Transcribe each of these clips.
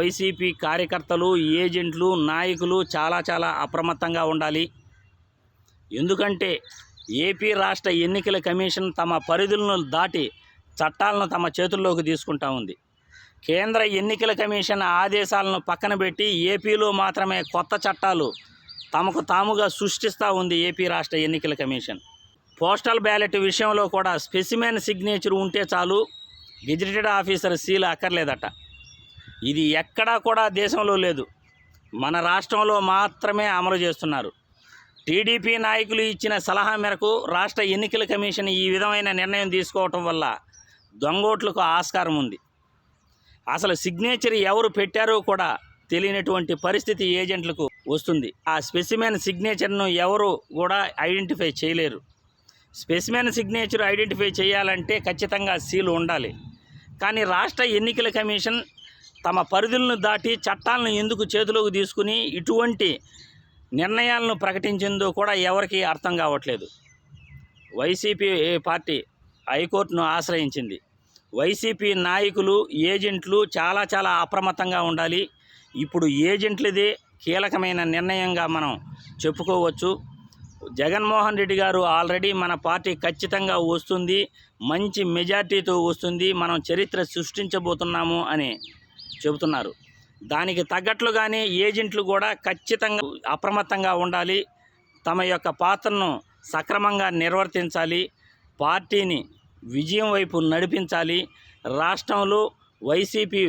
YCP కార్యకర్తలు ఏజెంట్లు నాయకులు చాలా చాలా అప్రమత్తంగా ఉండాలి. ఎందుకంటే ఏపీ రాష్ట్ర ఎన్నికల కమిషన్ తమ పరిధులను దాటి చట్టాలను తమ చేతుల్లోకి తీసుకుంటా ఉంది. కేంద్ర ఎన్నికల కమిషన్ ఆదేశాలను పక్కన పెట్టి ఏపీలో మాత్రమే కొత్త చట్టాలు తమకు తాముగా సృష్టిస్తూ ఉంది ఏపీ రాష్ట్ర ఎన్నికల కమిషన్. పోస్టల్ బ్యాలెట్ విషయంలో కూడా స్పెసిమెన్ సిగ్నేచర్ ఉంటే చాలు. గెజిటెడ్ ఆఫీసర్ సీల్ అక్కర్లేదట. ఇది ఎక్కడా కూడా దేశంలో లేదు. మన రాష్ట్రంలో మాత్రమే అమలు చేస్తున్నారు. టీడీపీ నాయకులు ఇచ్చిన సలహా మేరకు రాష్ట్ర ఎన్నికల కమిషన్ ఈ విధమైన నిర్ణయం తీసుకోవటం వల్ల దొంగోట్లకు ఆస్కారం ఉంది. అసలు సిగ్నేచర్ ఎవరు పెట్టారో కూడా తెలియనటువంటి పరిస్థితి ఏజెంట్లకు వస్తుంది. ఆ స్పెసిమెన్ సిగ్నేచర్ను ఎవరు కూడా ఐడెంటిఫై చేయలేరు. స్పెసిమెన్ సిగ్నేచర్ ఐడెంటిఫై చేయాలంటే ఖచ్చితంగా సీలు ఉండాలి. కానీ రాష్ట్ర ఎన్నికల కమిషన్ తమ పరిధులను దాటి చట్టాలను ఎందుకు చేతిలోకి తీసుకుని ఇటువంటి నిర్ణయాలను ప్రకటించిందో కూడా ఎవరికీ అర్థం కావట్లేదు. వైసీపీ పార్టీ హైకోర్టును ఆశ్రయించింది. వైసీపీ నాయకులు ఏజెంట్లు చాలా చాలా అప్రమత్తంగా ఉండాలి. ఇప్పుడు ఏజెంట్లదే కీలకమైన నిర్ణయంగా మనం చెప్పుకోవచ్చు. జగన్మోహన్ రెడ్డి గారు ఆల్రెడీ మన పార్టీ ఖచ్చితంగా వస్తుంది. మంచి మెజార్టీతో వస్తుంది. మనం చరిత్ర సృష్టించబోతున్నాము అని చెబుతున్నారు. దానికి తగ్గట్లుగానే ఏజెంట్లు కూడా ఖచ్చితంగా అప్రమత్తంగా ఉండాలి. తమ యొక్క పాత్రను సక్రమంగా నిర్వర్తించాలి. పార్టీని విజయం వైపు నడిపించాలి. రాష్ట్రంలో వైసీపీ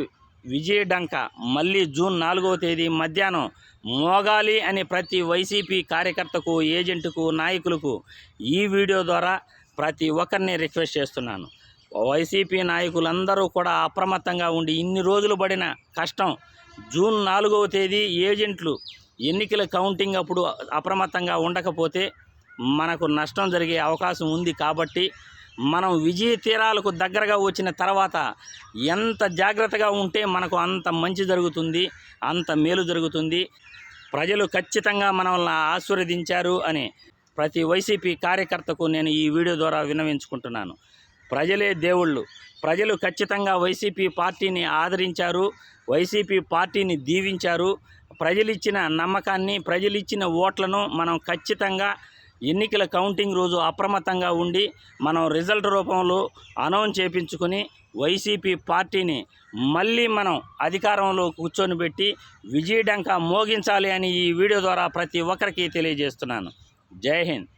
విజయడంక మళ్ళీ జూన్ నాలుగవ తేదీ మధ్యాహ్నం మోగాలి అని ప్రతి వైసీపీ కార్యకర్తకు ఏజెంట్కు నాయకులకు ఈ వీడియో ద్వారా ప్రతి ఒక్కరిని రిక్వెస్ట్ చేస్తున్నాను. వైసీపీ నాయకులందరూ కూడా అప్రమత్తంగా ఉండి ఇన్ని రోజులు పడిన కష్టం. జూన్ నాలుగవ తేదీ ఏజెంట్లు ఎన్నికల కౌంటింగ్ అప్పుడు అప్రమత్తంగా ఉండకపోతే మనకు నష్టం జరిగే అవకాశం ఉంది కాబట్టి మనం విజయ తీరాలకు దగ్గరగా వచ్చిన తర్వాత ఎంత జాగ్రత్తగా ఉంటే మనకు అంత మంచి జరుగుతుంది అంత మేలు జరుగుతుంది. ప్రజలు ఖచ్చితంగా మనల్ని ఆశీర్వదించారు అని ప్రతి వైసీపీ కార్యకర్తకు నేను ఈ వీడియో ద్వారా విన్నవించుకుంటున్నాను. ప్రజలే దేవుళ్ళు. ప్రజలు ఖచ్చితంగా వైసీపీ పార్టీని ఆదరించారు వైసీపీ పార్టీని దీవించారు. ప్రజలిచ్చిన నమ్మకాన్ని ప్రజలిచ్చిన ఓట్లను మనం ఖచ్చితంగా ఎన్నికల కౌంటింగ్ రోజు అప్రమత్తంగా ఉండి మనం రిజల్ట్ రూపంలో అనౌన్స్ చేపించుకొని వైసీపీ పార్టీని మళ్ళీ మనం అధికారంలో కూర్చొని పెట్టి విజయడంక మోగించాలి అని ఈ వీడియో ద్వారా ప్రతి ఒక్కరికి తెలియజేస్తున్నాను. జై హింద్.